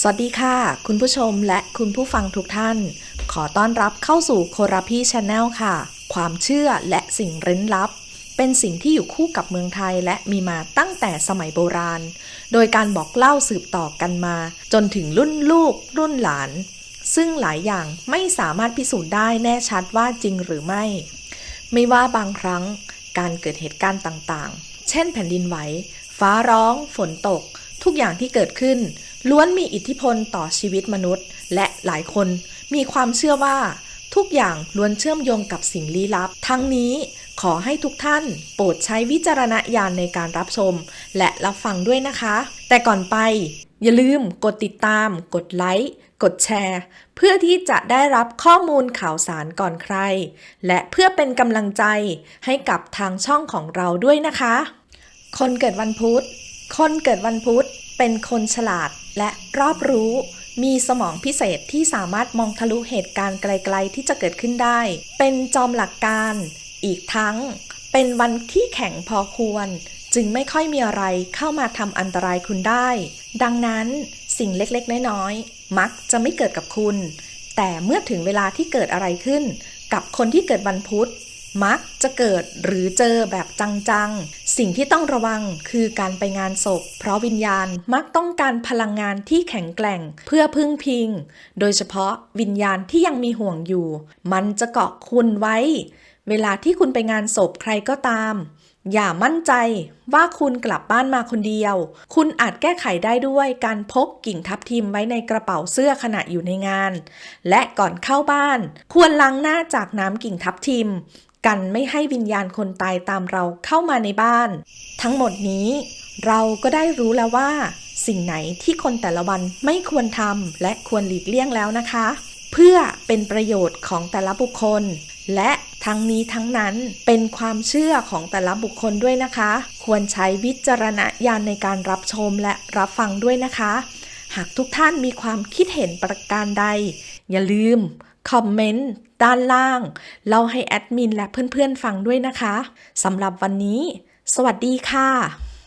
สวัสดีค่ะ คุณผู้ชมและคุณผู้ฟังทุกท่าน ขอต้อนรับเข้าสู่โคราพีชาแนลค่ะ ความเชื่อและสิ่งเร้นลับ เป็นสิ่งที่อยู่คู่กับเมืองไทยและมีมาตั้งแต่สมัยโบราณ โดยการบอกเล่าสืบต่อกันมา จนถึงรุ่นลูก รุ่นหลาน ซึ่งหลายอย่างไม่สามารถพิสูจน์ได้แน่ชัดว่าจริงหรือไม่ ไม่ว่าบางครั้งการเกิดเหตุการณ์ต่างๆ เช่นแผ่นดินไหว ฟ้าร้อง ฝนตก ทุกอย่างที่เกิดขึ้น ล้วนมีอิทธิพลต่อชีวิตมนุษย์ และหลายคนมีความเชื่อว่า ทุกอย่างล้วนเชื่อมโยงกับสิ่งลี้ลับ ทั้งนี้ขอให้ทุกท่านโปรดใช้วิจารณญาณในการรับชม และรับฟังด้วยนะคะ แต่ก่อนไป อย่าลืมกดติดตาม กดไลค์กดแชร์ เพื่อที่จะได้รับข้อมูลข่าวสารก่อนใคร และเพื่อเป็นกำลังใจให้กับทางช่องของเราด้วยนะคะ คนเกิดวันพุธ คนเกิดวันพุธเป็นคนฉลาดและรอบรู้ มีสมองพิเศษที่สามารถมองทะลุเหตุการณ์ไกล ๆ ที่จะเกิดขึ้นได้ เป็นจอมหลักการ อีกทั้ง เป็นวันที่แข็งพอควร จึงไม่ค่อยมีอะไรเข้ามาทำอันตรายคุณได้ ดังนั้นสิ่งเล็กๆ น้อยๆ มักจะไม่เกิดกับคุณ แต่เมื่อถึงเวลาที่เกิดอะไรขึ้น กับคนที่เกิดวันพุธ มักจะเกิดหรือเจอแบบจังๆ สิ่งที่ต้องระวังคือการไปงานศพ เพราะวิญญาณมักต้องการพลังงานที่แข็งแกร่งเพื่อพึ่งพิง โดยเฉพาะวิญญาณที่ยังมีห่วงอยู่ มันจะเกาะคุณไว้ เวลาที่คุณไปงานศพใครก็ตาม อย่ามั่นใจว่าคุณกลับบ้านมาคนเดียว คุณอาจแก้ไขได้ด้วยการพกกิ่งทับทิมไว้ในกระเป๋าเสื้อขณะอยู่ในงาน และก่อนเข้าบ้าน ควรล้างหน้าจากน้ำกิ่งทับทิม กันไม่ให้วิญญาณคนตายตามเราเข้ามาในบ้าน ทั้งหมดนี้เราก็ได้รู้แล้วว่า สิ่งไหนที่คนแต่ละวันไม่ควรทำและควรหลีกเลี่ยงแล้วนะคะ เพื่อเป็นประโยชน์ของแต่ละบุคคล และทั้งนี้ทั้งนั้นเป็นความเชื่อของแต่ละบุคคลด้วยนะคะ ควรใช้วิจารณญาณในการรับชมและรับฟังด้วยนะคะ หากทุกท่านมีความคิดเห็นประการใด อย่าลืม คอมเมนต์ ด้านล่าง เล่าให้แอดมินและเพื่อนๆฟังด้วยนะคะสำหรับวันนี้ สวัสดีค่ะ